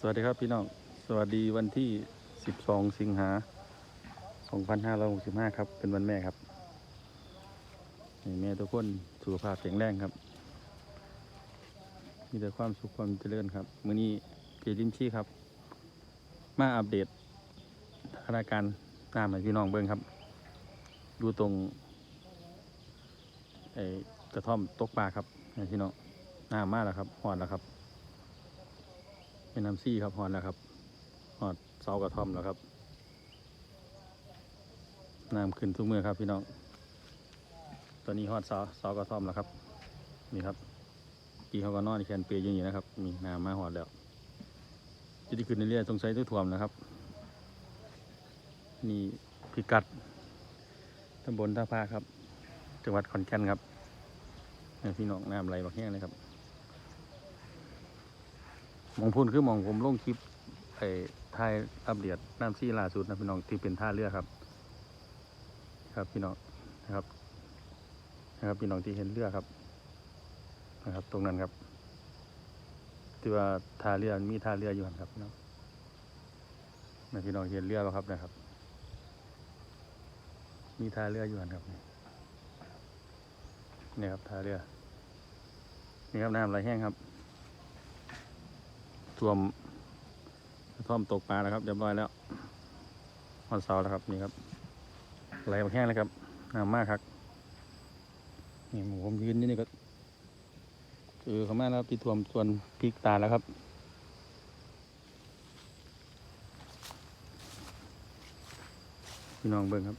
สวัสดีครับพี่น้อง สวัสดีวันที่ 12 สิงหา 2565 ครับ เป็นวันแม่ครับแม่ทุกคนสุขภาพแข็งแรงครับ มีแต่ความสุขความเจริญครับมื้อนี้เจริมชี่ครับ มาอัปเดตสถานการณ์น้ำให้พี่น้องเบิ่งครับ ดูตรงไอ้กระท่อมตกปลาครับพี่น้องน้ำมาแล้วครับหอดแล้วครับ เป็นน้ำซี่ครับหอดแล้วครับหอดเสากระท่อมแล้วครับน้ำขึ้นทุกเมื่อครับพี่น้องตอนนี้หอดเสาเสากระท่อมแล้วครับ นี่ครับปีเขาก็นอนแคนเปรย์อยู่นี่นะครับ มีน้ำมาหอดแล้วจะได้ขึ้นเรื่อยๆสงสัยทุกท่วมนะครับ นี่พิกัดตำบลท่าพาครับ จังหวัดขอนแก่นครับพี่น้องน้ำไหลบักแห้งเลยครับ มองพูนคือมองผมลงคลิปไอ้ถ่ายอัปเดตน้ำซี่ล่าสุดนะพี่น้องที่เป็นท่าเรือครับ ครับพี่น้องนะครับ นะครับพี่น้องที่เห็นเรือครับ นะครับ ตรงนั้นครับ ที่ว่าท่าเรือมีท่าเรืออยู่หันครับพี่น้องนะพี่น้องเห็นเรือแล้วครับนะครับ มีท่าเรืออยู่หันครับนี่นี่ครับท่าเรือนี่ครับน้ำไหลแห้งครับ ท่วมท่อมตกปลาแล้วครับเรียบร้อยแล้ววันเสาร์แล้วครับนี่ครับ ไหลมาแห้งเลยครับน้ำมากครับนี่หมูผมยืนนี่นี่ก็เออเขามาแล้วพี่ท่วมส่วนพริกตาแล้วครับพี่น้องเบิ้งครับ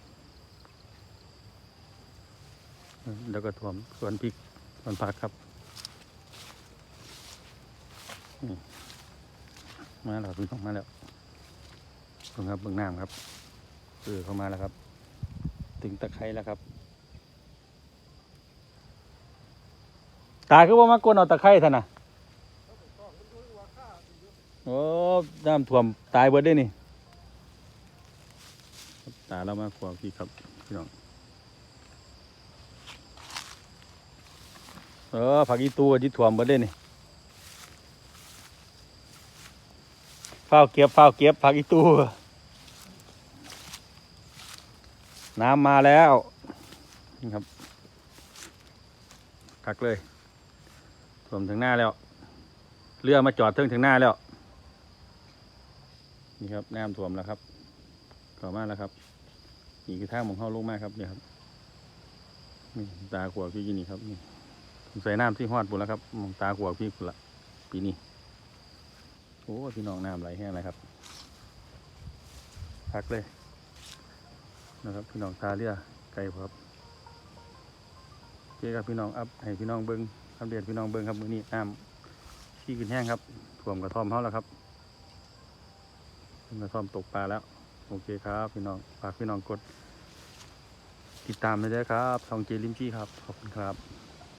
แล้วก็ท่วมส่วนพริกส่วนผักครับ มาแล้วพี่น้องมาแล้วเบิ่งครับเบิ่งน้ำครับเออเข้ามาแล้วครับ ถึงตะไคร้แล้วครับตาคือว่ามากวนเอาตะไคร้ท่านนะโอ้น้ำท่วมตายเบิดได้นี่ตาเรามากกว่าพี่ครับพี่น้องเออผักอีตูที่ท่วมเบิดได้นี่ เฝ้าเก็บเฝ้าเก็บผักอีตู้น้ำมาแล้วนี่ครับคักเลยท่วมถึงหน้าแล้ว เรือมาจอดถึงถึงหน้าแล้ว นี่ครับน้ำท่วมแล้วครับข้ามากแล้วครับนี่คือทางของเขาลงมากครับเนี่ยครับนี่ตาขวบพี่นี่ครับนี่ใส่น้ำที่ฮอดปุ่นแล้วครับมองตาขวบพี่ปุ่นละปีนี้ โอ้พี่น้องน้ำไหลแห้งเลยครับพักเลย นะครับ พี่น้องทาเรือไกลครับโอเคครับพี่น้องอัพให้พี่น้องเบิ้งอัปเดตพี่น้องเบิ้งครับมื้อนี้น้ำที่ขึ้นแห้งครับท่วมกระท่อมเขาแล้วครับกระท่อมตกปลาแล้ว โอเคครับ พี่น้องฝากพี่น้องกด ติดตามได้วยครับทองเจลิมจี้ครับขอบคุณครับ